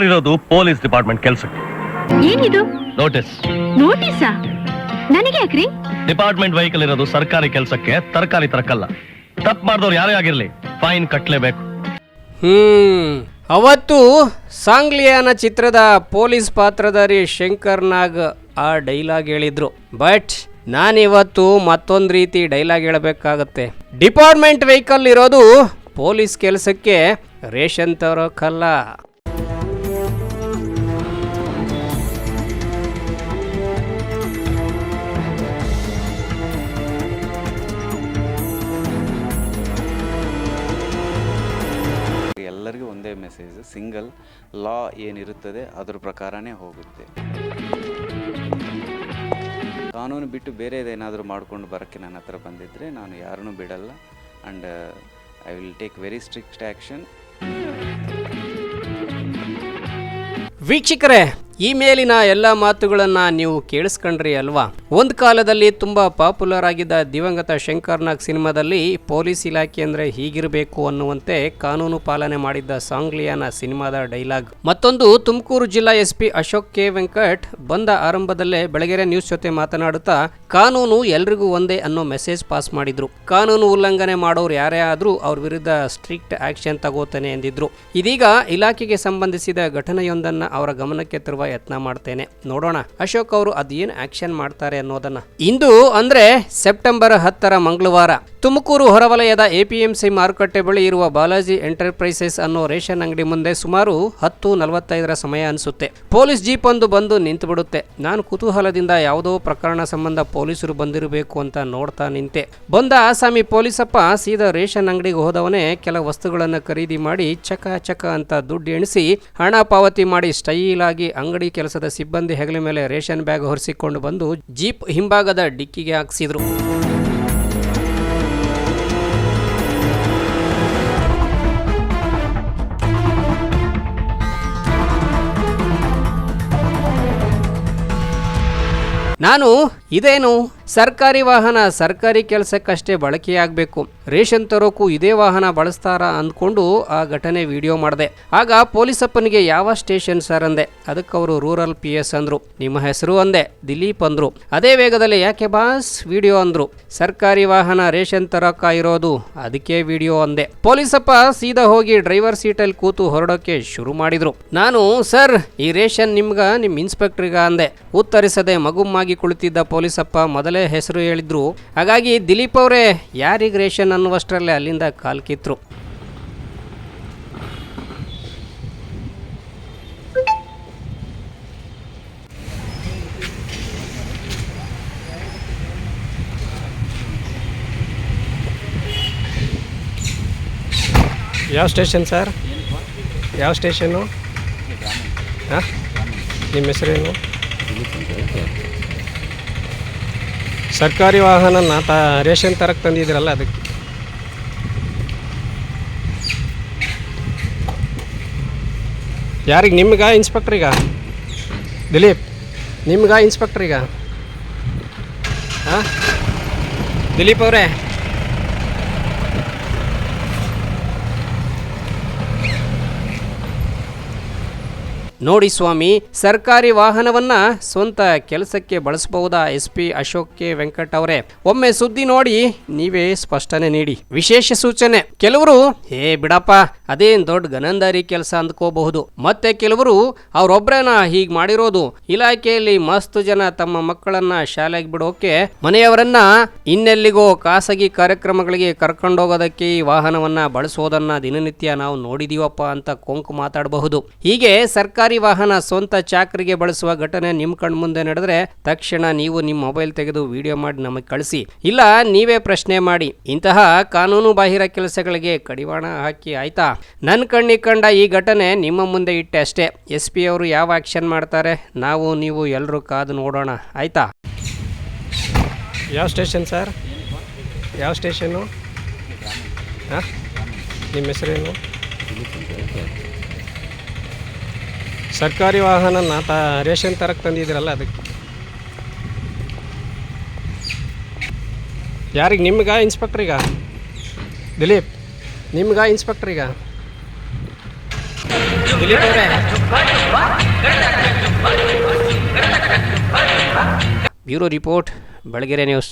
ಬಂದಿರೋದು police department ಕೆಲಸಕ್ಕೆ? ಏನಿದು? ನೋಟಿಸ್ ನೋಟಿಸಾ ನನಗೆ ಯಾಕ್ರಿ? ಡಿಪಾರ್ಟ್ಮೆಂಟ್ ವೆಹಿಕಲ್ ಇರೋದು ಸರ್ಕಾರಿ ಕೆಲಸಕ್ಕೆ ತರಕಾರಿ ತರಕಲ್ಲ. ತಪ್ಪು ಮಾಡಿದವ್ರು ಯಾರೇ ಆಗಿರ್ಲಿ ಫೈನ್ ಕಟ್ಟಲೇಬೇಕು ಹ್ಮ್ ಅವತ್ತು ಸಾಂಗ್ಲಿಯಾನ ಚಿತ್ರದ ಪೊಲೀಸ್ ಪಾತ್ರಧಾರಿ ಶಂಕರ್ ನಾಗ್ ಆ ಡೈಲಾಗ್ ಹೇಳಿದ್ರು. ಬಟ್ ನಾನಿವತ್ತು ಮತ್ತೊಂದು ರೀತಿ ಡೈಲಾಗ್ ಹೇಳಬೇಕಾಗತ್ತೆ. ಡಿಪಾರ್ಟ್ಮೆಂಟ್ ವೆಹಿಕಲ್ ಇರೋದು ಪೊಲೀಸ್ ಕೆಲಸಕ್ಕೆ ರೇಷನ್ ತರೋಕ್ಕಲ್ಲ ಒಂದೇ ಮೆಸೇಜ್ ಸಿಂಗಲ್ ಲಾ ಏನಿರುತ್ತದೆ, ಅದ್ರ ಪ್ರಕಾರನೇ ಹೋಗುತ್ತೆ. ಕಾನೂನು ಬಿಟ್ಟು ಬೇರೆದೇನಾದರೂ ಮಾಡ್ಕೊಂಡು ಬರೋಕ್ಕೆ ನನ್ನ ಹತ್ರ ಬಂದಿದ್ದರೆ ನಾನು ಯಾರನ್ನೂ ಬಿಡಲ್ಲ. And I will take very strict action ವೀಕ್ಷಕರೇ, ಈ ಮೇಲಿನ ಎಲ್ಲ ಮಾತುಗಳನ್ನು ನೀವು ಕೇಳಿಸ್ಕೊಂಡ್ರಿ ಅಲ್ವಾ? ಒಂದು ಕಾಲದಲ್ಲಿ ತುಂಬ ಪಾಪ್ಯುಲರ್ ಆಗಿದ್ದ ದಿವಂಗತ ಶಂಕರ್ನಾಗ್ ಸಿನಿಮಾದಲ್ಲಿ ಪೊಲೀಸ್ ಇಲಾಖೆ ಅಂದರೆ ಹೀಗಿರಬೇಕು ಅನ್ನುವಂತೆ ಕಾನೂನು ಪಾಲನೆ ಮಾಡಿದ್ದ ಸಾಂಗ್ಲಿಯಾನ ಸಿನಿಮಾದ ಡೈಲಾಗ್. ಮತ್ತೊಂದು, ತುಮಕೂರು ಜಿಲ್ಲಾ S P Ashok K Venkat ಬಂದ ಆರಂಭದಲ್ಲೇ ಬೆಳಗೆರೆ ನ್ಯೂಸ್ ಜೊತೆ ಮಾತನಾಡುತ್ತಾ, ಕಾನೂನು ಎಲ್ರಿಗೂ ಒಂದೇ ಅನ್ನೋ ಮೆಸೇಜ್ ಪಾಸ್ ಮಾಡಿದ್ರು. ಕಾನೂನು ಉಲ್ಲಂಘನೆ ಮಾಡೋರು ಯಾರೇ ಆದರೂ ಅವ್ರ ವಿರುದ್ಧ ಸ್ಟ್ರಿಕ್ಟ್ ಆಕ್ಷನ್ ತಗೋತಾನೆ ಎಂದಿದ್ರು. ಇದೀಗ ಇಲಾಖೆಗೆ ಸಂಬಂಧಿಸಿದ ಘಟನೆಯೊಂದನ್ನು ಅವರ ಗಮನಕ್ಕೆ ತರುವ ಯತ್ನ ಮಾಡ್ತೇನೆ. ನೋಡೋಣ. ಅಶೋಕ್ ಅವರು ಅದೇನು ಆಕ್ಷನ್ ಮಾಡ್ತಾರೆ ಅನ್ನೋದನ್ನ ಇಂದು ಅಂದ್ರೆ ಸೆಪ್ಟೆಂಬರ್ ಹತ್ತರ ಮಂಗಳವಾರ, ತುಮಕೂರು ಹೊರವಲಯದ ಎಪಿಎಂಸಿ ಮಾರುಕಟ್ಟೆ ಬಳಿ ಇರುವ ಬಾಲಾಜಿ ಎಂಟರ್ಪ್ರೈಸಸ್ ಅನ್ನೋ ರೇಷನ್ ಅಂಗಡಿ ಮುಂದೆ ಸುಮಾರು ಹತ್ತು ನಲವತ್ತೈದರ ಸಮಯ ಅನಿಸುತ್ತೆ. ಪೊಲೀಸ್ ಜೀಪ್ ಒಂದು ಬಂದು ನಿಂತು ಬಿಡುತ್ತೆ ನಾನು ಕುತೂಹಲದಿಂದ ಯಾವುದೋ ಪ್ರಕರಣ ಸಂಬಂಧ ಪೊಲೀಸರು ಬಂದಿರಬೇಕು ಅಂತ ನೋಡ್ತಾ ನಿಂತೆ. ಬಂದ ಆಸಾಮಿ ಪೊಲೀಸಪ್ಪ ಸೀದಾ ರೇಷನ್ ಅಂಗಡಿಗೆ ಹೋದವನೇ ಕೆಲ ವಸ್ತುಗಳನ್ನು ಖರೀದಿ ಮಾಡಿ ಚಕ ಚಕ ಅಂತ ದುಡ್ಡು ಎಣಿಸಿ ಹಣ ಪಾವತಿ ಮಾಡಿ ಸ್ಟೈಲ್ ಆಗಿ ಅಂಗಡಿ ಕೆಲಸದ ಸಿಬ್ಬಂದಿ ಹೆಗಲ ಮೇಲೆ ರೇಷನ್ ಬ್ಯಾಗ್ ಹೊರಿಸಿಕೊಂಡು ಬಂದು ಜೀಪ್ ಹಿಂಭಾಗದ ಡಿಕ್ಕಿಗೆ ಹಾಕಿಸಿದ್ರು. ನಾನು ಇದೇನು? ಸರ್ಕಾರಿ ವಾಹನ ಸರ್ಕಾರಿ ಕೆಲಸಕ್ಕಷ್ಟೇ ಬಳಕೆಯಾಗಬೇಕು. ರೇಷನ್ ತರೋಕು ಇದೇ ವಾಹನ ಬಳಸ್ತಾರಾ ಅಂದ್ಕೊಂಡು ಆ ಘಟನೆ ವಿಡಿಯೋ ಮಾಡಿದೆ. ಆಗ ಪೊಲೀಸಪ್ಪನಿಗೆ ಯಾವ ಸ್ಟೇಷನ್ ಸರ್ ಅಂದೆ. ಅದಕ್ಕೆ ಅವರು ರೂರಲ್ ಪಿ ಎಸ್ ಅಂದ್ರು. ನಿಮ್ಮ ಹೆಸರು ಅಂದೆ, ದಿಲೀಪ್ ಅಂದ್ರು. ಅದೇ ವೇಗದಲ್ಲಿ ಯಾಕೆ ಬಾಸ್? ವಿಡಿಯೋ ಅಂದ್ರು. ಸರ್ಕಾರಿ ವಾಹನ ರೇಷನ್ ತರಕ ಇರೋದು ಅದಕ್ಕೆ ವಿಡಿಯೋ ಅಂದೆ. ಪೊಲೀಸಪ್ಪ ಸೀದಾ ಹೋಗಿ ಡ್ರೈವರ್ ಸೀಟಲ್ಲಿ ಕೂತು ಹೊರಡೋಕೆ ಶುರು ಮಾಡಿದ್ರು. ನಾನು, ಸರ್, ಈ ರೇಷನ್ ನಿಮ್ಗ ನಿಮ್ಮ ಇನ್ಸ್ಪೆಕ್ಟ್ರಿಗ ಅಂದೆ. ಉತ್ತರಿಸದೆ ಮಗುಮ್ಮಾಗಿ ಕುಳಿತಿದ್ದ ಪೊಲೀಸಪ್ಪ ಮೊದಲೇ ಹೆಸರು ಹೇಳಿದ್ರು. ಹಾಗಾಗಿ ದಿಲೀಪ್ ಅವರೇ ಯಾರಿಗೆ ರೇಷನ್ ಅನ್ನುವಷ್ಟರಲ್ಲೇ ಅಲ್ಲಿಂದ ಕಾಲ್ ಕಿತ್ರು. ಯಾವ ಸ್ಟೇಷನ್ ಸರ್? ಯಾವ ಸ್ಟೇಷನ್ನು ಹಾಂ? ನಿಮ್ಮ ಹೆಸರೇನು? ಸರ್ಕಾರಿ ವಾಹನ ತ ರೇಷನ್ ತರಕ್ಕೆ ತಂದಿದ್ದೀರಲ್ಲ ಅದಕ್ಕೆ. ಯಾರಿಗೆ ನಿಮ್ಗ ಈಗ ದಿಲೀಪ್, ನಿಮ್ಗ ಈಗ ಹಾಂ? ದಿಲೀಪ್ ಅವರೇ. ನೋಡಿ ಸ್ವಾಮಿ, ಸರ್ಕಾರಿ ವಾಹನವನ್ನ ಸ್ವಂತ ಕೆಲಸಕ್ಕೆ ಬಳಸಬಹುದಾ? S P Ashok K. Venkat ಅವರೇ, ಒಮ್ಮೆ ಸುದ್ದಿ ನೋಡಿ ನೀವೇ ಸ್ಪಷ್ಟನೆ ನೀಡಿ. ವಿಶೇಷ ಸೂಚನೆ, ಕೆಲವರು, ಹೇ ಬಿಡಪ್ಪ, ಅದೇನ್ ದೊಡ್ಡ ಗನಂದಾರಿ ಕೆಲಸ ಅಂದ್ಕೋಬಹುದು. ಮತ್ತೆ ಕೆಲವರು, ಅವ್ರೊಬ್ರೇನ ಹೀಗ್ ಮಾಡಿರೋದು, ಇಲಾಖೆಯಲ್ಲಿ ಮಸ್ತ್ ಜನ ತಮ್ಮ ಮಕ್ಕಳನ್ನ ಶಾಲೆಗೆ ಬಿಡೋಕೆ ಮನೆಯವರನ್ನ ಇನ್ನೆಲ್ಲಿಗೋ ಖಾಸಗಿ ಕಾರ್ಯಕ್ರಮಗಳಿಗೆ ಕರ್ಕೊಂಡೋಗೋದಕ್ಕೆ ಈ ವಾಹನವನ್ನು ಬಳಸೋದನ್ನು ದಿನನಿತ್ಯ ನಾವು ನೋಡಿದೀವಪ್ಪ ಅಂತ ಕೊಂಕು ಮಾತಾಡಬಹುದು. ಹೀಗೆ ಸರ್ಕಾರಿ ವಾಹನ ಸ್ವಂತ ಚಾಕರಿಗೆ ಬಳಸುವ ಘಟನೆ ನಿಮ್ಮ ಕಣ್ಮುಂದೆ ನಡೆದ್ರೆ ತಕ್ಷಣ ನೀವು ನಿಮ್ಮ ಮೊಬೈಲ್ ತೆಗೆದು ವಿಡಿಯೋ ಮಾಡಿ ನಮಗೆ ಕಳಿಸಿ. ಇಲ್ಲ, ನೀವೇ ಪ್ರಶ್ನೆ ಮಾಡಿ. ಇಂತಹ ಕಾನೂನು ಬಾಹಿರ ಕೆಲಸಗಳಿಗೆ ಕಡಿವಾಣ ಹಾಕಿ ಆಯ್ತಾ? ನನ್ನ ಕಣ್ಣಿಗೆ ಕಂಡ ಈ ಘಟನೆ ನಿಮ್ಮ ಮುಂದೆ ಇಟ್ಟೆ ಅಷ್ಟೇ. ಎಸ್ ಪಿ ಅವರು ಯಾವ ಆಕ್ಷನ್ ಮಾಡ್ತಾರೆ? ನಾವು, ನೀವು ಎಲ್ಲರೂ ಕಾದು ನೋಡೋಣ. ಆಯ್ತಾ? ಯಾವ ಸ್ಟೇಷನ್ ಸರ್? ಯಾವ ಸ್ಟೇಷನ್ನು ಹಾಂ? ನಿಮ್ಮ ಹೆಸರೇನು? ಸರ್ಕಾರಿ ವಾಹನ ತ ರೇಷನ್ ತರಕ್ಕೆ ತಂದಿದ್ದೀರಲ್ಲ ಅದಕ್ಕೆ. ಯಾರಿಗೆ ನಿಮ್ಗೆ ಇನ್ಸ್ಪೆಕ್ಟ್ರಿಗ? ದಿಲೀಪ್, ನಿಮ್ಗೆ ಇನ್ಸ್ಪೆಕ್ಟ್ರಿಗ? ದಿಲೀಪ್ ಅವರೇ. Bureau report Belagere news